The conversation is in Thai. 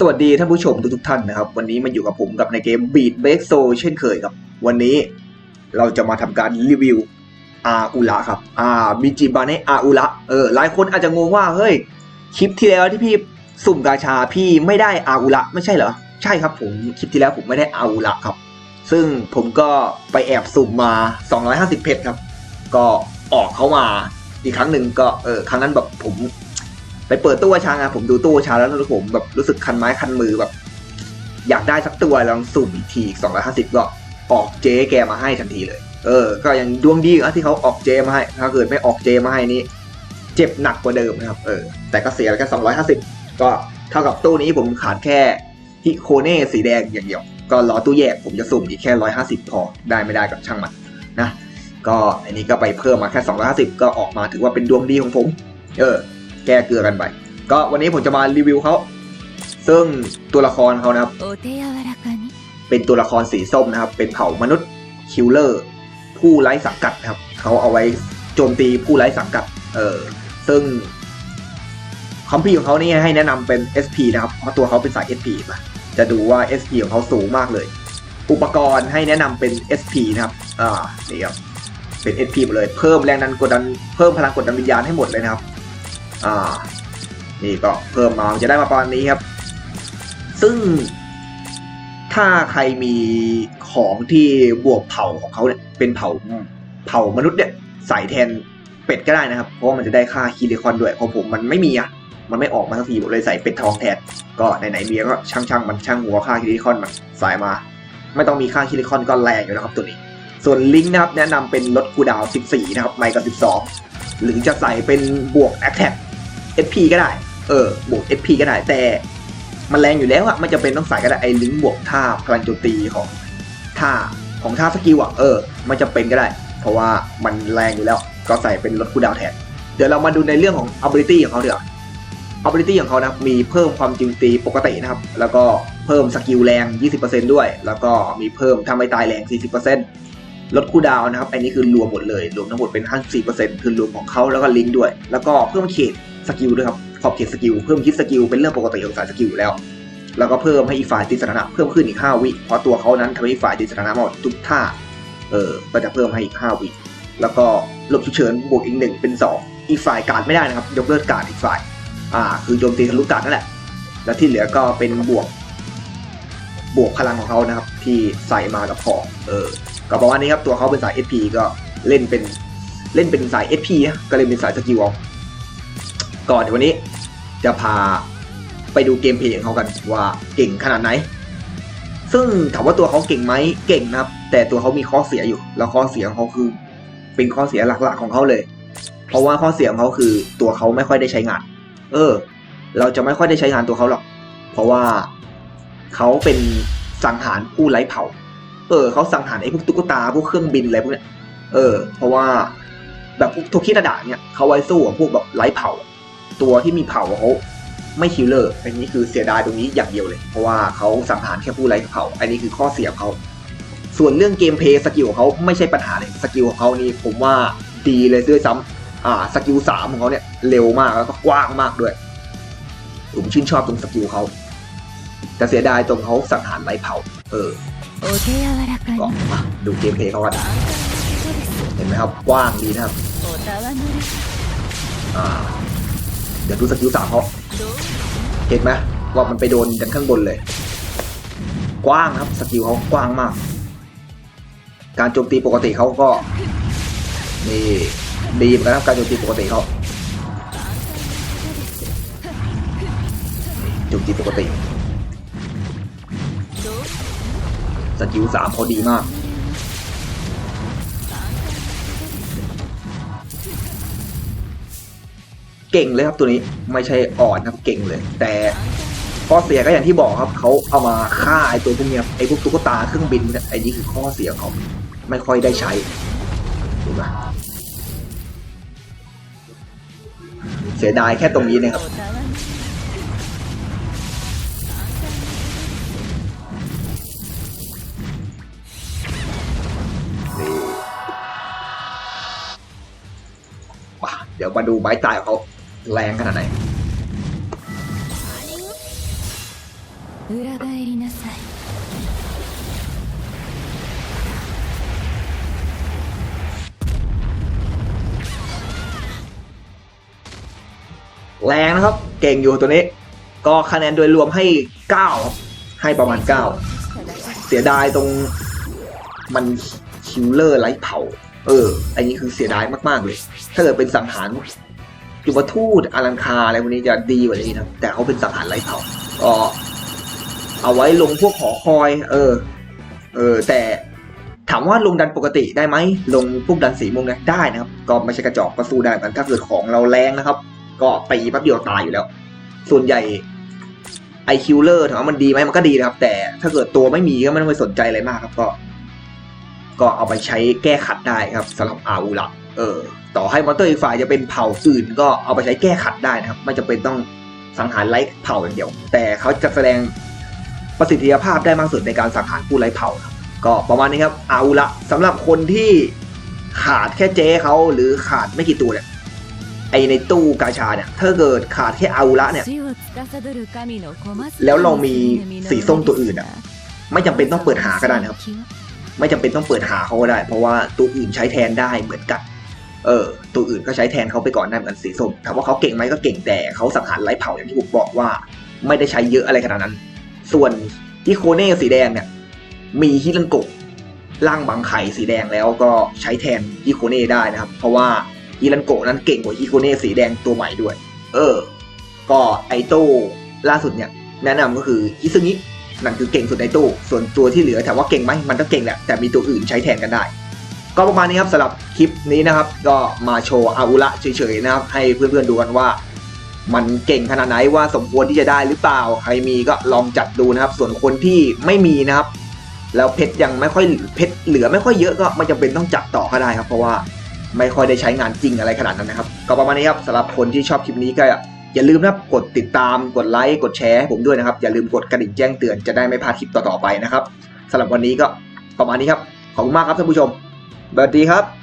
สวัสดีท่านผู้ชมทุกๆท่านนะครับ วันนี้มาอยู่กับผมกับในเกม Beat Break s o เช่นเคยครับ วันนี้เราจะมาทำการรีวิวอาอุระครับอาบิจิบาเนะอาอุระเออหลายคนอาจจะงงว่าเฮ้ยคลิปที่แล้วที่พี่สุ่มกาชาพี่ไม่ได้อาอุระไม่ใช่เหรอ ใช่ครับผมคลิปที่แล้วผมไม่ได้อาอุระครับ ซึ่งผมก็ไปแอบสุ่มมา 250 เพชรครับ ก็ออกเขามาอีกครั้งหนึ่งก็เออครั้งนั้นแบบผม ไปเปิดตู้กระชาไงผมดูตู้กระชาแล้วผมแบบรู้สึกคันไม้คันมือแบบ อยากได้สักตัวลองสุ่มอีกทีสองร้อยห้าสิบก็ออกเจแกมาให้ทันทีเลย เออ ก็ยังดวงดีนะที่เขาออกเจมาให้ ถ้าเกิดไม่ออกเจมาให้นี่เจ็บหนักกว่าเดิมนะครับ เออ แต่ก็เสียแค่สองร้อยห้าสิบก็เท่ากับตู้นี้ผมขาดแค่ฮิโคเน่สีแดงอย่างเดียว ก็รอตู้แยกผมจะสุ่มอีกแค่ร้อยห้าสิบพอ ได้ไม่ได้กับช่างมันนะ ก็อันนี้ก็ไปเพิ่มมาแค่สองร้อยห้าสิบก็ออกมาถือว่าเป็นดวงดีของผม เออ แก้เกลือกันไป ก็วันนี้ผมจะมารีวิวเขาซึ่งตัวละครเขานะครับ เป็นตัวละครสีส้มนะครับ เป็นเผ่ามนุษย์คิลเลอร์ ผู้ไร้สังกัดครับเขาเอาไว้โจมตีผู้ไร้สังกัด เออซึ่งคอมพีของเขานี่ให้แนะนำเป็น SP นะครับ เพราะตัวเขาเป็นสาย SP มาจะดูว่า SP ของเขาสูงมากเลย อุปกรณ์ให้แนะนำเป็น SP นะครับ อ่า นี่ครับ เป็น SP หมดเลย เพิ่มแรงดันกดดัน เพิ่มพลังกดดันวิญญาณให้หมดเลยนะครับ อ่า นี่ก็เพิ่มมาจะได้มาประมาณนี้ครับ ซึ่งถ้าใครมีของที่บวกเผ่าของเขาเนี่ยเป็นเผ่าเผ่ามนุษย์เนี่ยใส่แทนเป็ดก็ได้นะครับ เพราะมันจะได้ค่าคิริคอนด้วยของผมมันไม่มีอะมันไม่ออกมาสักทีผมเลยใส่เป็ดทองแทนก็ไหนๆมีก็ช่างๆมันช่างหัวค่าคิริคอนมันใส่มา ไม่ต้องมีค่าคิริคอนก็แรงอยู่นะครับตัวนี้ ส่วนลิงก์นะครับแนะนำเป็นลดคูดาวน์14 นะครับไม่กับ 12 หรือจะใส่เป็นบวก a t t a c SP ก็ได้ เออบวก SP ก็ได้ แต่มันแรงอยู่แล้วอะไม่จำเป็นต้องใส่ก็ได้ไอ้ลิงก์บวกท่าพลังโจมตีของท่าของท่าสกิลอะเออไม่จำเป็นก็ได้ เพราะว่ามันแรงอยู่แล้ว ก็ใส่เป็นลดคูดาวแทน เดี๋ยวเรามาดูในเรื่องของ ability ของเขาเดี๋ยวา ability ของเขานะมีเพิ่มความโจมตีปกตินะครับ แล้วก็เพิ่มสกิลแรง 20%ด้วย แล้วก็มีเพิ่มถ้าไม่ตายแรง 40%ลดคูดาวน์นะครับ อันนี้คือรวมหมดเลย รวมทั้งหมดเป็น 54%คือรวมของเขาแล้วก็ลิงก์ด้วย แล้วก็เพิ่มเขต สกิลด้วยครับขอบเขตสกิลเพิ่มคิดสกิลเป็นเรื่องปกติของสายสกิลอยู่แล้ว แล้วก็เพิ่มให้อีกฝ่ายติดสถานะเพิ่มขึ้นอีก 5 วิเพราะตัวเขานั้นทำให้อีกฝ่ายติดสถานะหมดทุกท่าเออก็จะเพิ่มให้อีก 5 วิแล้วก็ลบฉุกเฉินบวกอีกหนึ่งเป็น 2 อีกฝ่ายการดไม่ได้นะครับยกเลิกการดอีกฝ่ายอ่าคือโจมตีทะลุการดนั่นแหละ แล้วที่เหลือก็เป็นบวกบวกพลังของเขานะครับ ที่ใส่มากับของเออก็ประมาณนี้ครับตัวเขาเป็นสาย SP ก็เล่นเป็นเล่นเป็นสาย SP นะก็เลยเป็นสายสกิลเอา ก่อนเดี๋ยววันนี้จะพาไปดูเกมเพลย์ของเขากันว่าเก่งขนาดไหน ซึ่งถามว่าตัวเขาเก่งไหมเก่งนะครับ แต่ตัวเขามีข้อเสียอยู่ แล้วข้อเสียของเขาคือเป็นข้อเสียหลักๆของเขาเลย เพราะว่าข้อเสียของเขาคือตัวเขาไม่ค่อยได้ใช้งาน เออ เราจะไม่ค่อยได้ใช้งานตัวเขาหรอก เพราะว่าเขาเป็นสังหารผู้ไร้เผ่า เออเขาสังหารไอ้พวกตุ๊กตาพวกเครื่องบินอะไรพวกเนี้ย เออ เพราะว่าแบบพวกโทคิดาดะเนี่ยเขาไว้สู้กับพวกแบบไร้เผ่า ตัวที่มีเผาเขาไม่คิลเลอร์ อันนี้คือเสียดายตรงนี้อย่างเดียวเลย เพราะว่าเขาสังหารแค่ผู้ไร้เผา อันนี้คือข้อเสียของเขา ส่วนเรื่องเกมเพย์สกิลเขาไม่ใช่ปัญหาเลย สกิลของเขานี่ผมว่าดีเลยด้วยซ้ำอ่าสกิลสามของเขาเนี่ยเร็วมากแล้วก็กว้างมากด้วย ผมชื่นชอบตรงสกิลเขา แต่เสียดายตรงเขาสังหารไร้เผา เออก็มาดูเกมเพย์เขากันเห็นไหมครับกว้างดีนะครับอ่า เดี๋ยวดูสกิลสามเขาเห็นไหมว่ามันไปโดนดันข้างบนเลย กว้างครับสกิลเขากว้างมาก การโจมตีปกติเขาก็นี่ดีเหมือนกันครับการโจมตีปกติเขาโจมตีปกติสกิลสามเขาดีมาก เก่งเลยครับตัวนี้ไม่ใช่อ่อนครับเก่งเลย แต่ข้อเสียก็อย่างที่บอกครับเขาเอามาฆ่าไอตัวพวกนี้ไอพวกตุ๊กตาเครื่องบินไอนี้คือข้อเสียของไม่ค่อยได้ใช้ถูกไหมเสียดายแค่ตรงนี้นะครับเดี๋ยวมาดูใบตายของเขา แรงขนาดไหนแรงนะครับ เก่งอยู่ตัวนี้ ก็คะแนนโดยรวมให้ 9 ให้ประมาณ 9 เสียดายตรงมันคิวเลอร์ไลท์เผา เออ อันนี้คือเสียดายมาก ๆ เลย ถ้าเกิดเป็นสังหาร จุบทูตอลังคาอะไรพวกนี้จะดีกว่านี้นะแต่เขาเป็นสังหารไร้เผาก็เอาไว้ลงพวกหอคอย เออ เออ แต่ถามว่าลงดันปกติได้ไหมลงพวกดันสีม่วงนะได้นะครับ ก็ไม่ใช่กระจอกก็สู้ได้เหมือนกันถ้าเกิดของเราแรงนะครับ ก็ตีแป๊บเดียวตายอยู่แล้ว ส่วนใหญ่ไอคิลเลอร์ถามว่ามันดีไหมมันก็ดีนะครับ แต่ถ้าเกิดตัวไม่มีก็ไม่ต้องไปสนใจอะไรมากครับก็ ก็เอาไปใช้แก้ขัดได้ครับสำหรับอาวุละเออ ต่อให้มอเตอร์อีกฝ่ายจะเป็นเผ่าอื่นก็เอาไปใช้แก้ขัดได้นะครับไม่จำเป็นต้องสังหารไร้เผ่าอย่างเดียว แต่เขาจะแสดงประสิทธิภาพได้มากสุดในการสังหารผู้ไร้เผ่าครับก็ประมาณนี้ครับเอาละสำหรับคนที่ขาดแค่เจ๊เขาหรือขาดไม่กี่ตัวเนี่ยไอในตู้กาชาเนี่ยถ้าเกิดขาดแค่อาวุระเนี่ย แล้วเรามีสีส้มตัวอื่นอะ ไม่จำเป็นต้องเปิดหาก็ได้นะครับ ไม่จำเป็นต้องเปิดหาเขาก็ได้ เพราะว่าตัวอื่นใช้แทนได้เหมือนกัน เออตัวอื่นก็ใช้แทนเขาไปก่อนได้เหมือนกันสีส้มถามว่าเขาเก่งไหมก็เก่งแต่เขาสังหารไร้เผาอย่างที่ผมบอกว่า ไม่ได้ใช้เยอะอะไรขนาดนั้น ส่วนฮิโคเน่สีแดงเนี่ย มีฮิรันโกะร่างบางไข่สีแดงแล้วก็ใช้แทนฮิโคเน่ได้นะครับ เพราะว่าฮิรันโกะนั้นเก่งกว่าฮิโคเน่สีแดงตัวใหม่ด้วย เออ ก็ไอโต้ล่าสุดเนี่ย แนะนำก็คือฮิซึงินั่นคือเก่งสุดในตู้ส่วนตัวที่เหลือถามว่าเก่งไหมมันก็เก่งแหละแต่มีตัวอื่นใช้แทนกันได้ ก็ประมาณนี้ครับสำหรับคลิปนี้นะครับ ก็มาโชว์อาวุระเฉยๆนะครับ ให้เพื่อนๆดูกันว่า มันเก่งขนาดไหนว่าสมควรที่จะได้หรือเปล่า ใครมีก็ลองจัดดูนะครับ ส่วนคนที่ไม่มีนะครับ แล้วเพชรยังไม่ค่อยเพชรเหลือไม่ค่อยเยอะก็ไม่จำเป็นต้องจัดต่อก็ได้ครับ เพราะว่าไม่ค่อยได้ใช้งานจริงอะไรขนาดนั้นนะครับ ก็ประมาณนี้ครับสำหรับคนที่ชอบคลิปนี้ก็อย่าลืมนะครับกดติดตามกดไลค์กดแชร์ให้ผมด้วยนะครับ อย่าลืมกดกระดิ่งแจ้งเตือนจะได้ไม่พลาดคลิปต่อๆไปนะครับสำหรับวันนี้ก็ประมาณนี้ครับขอบคุณมากครับท่านผู้ชม สวัสดีครับ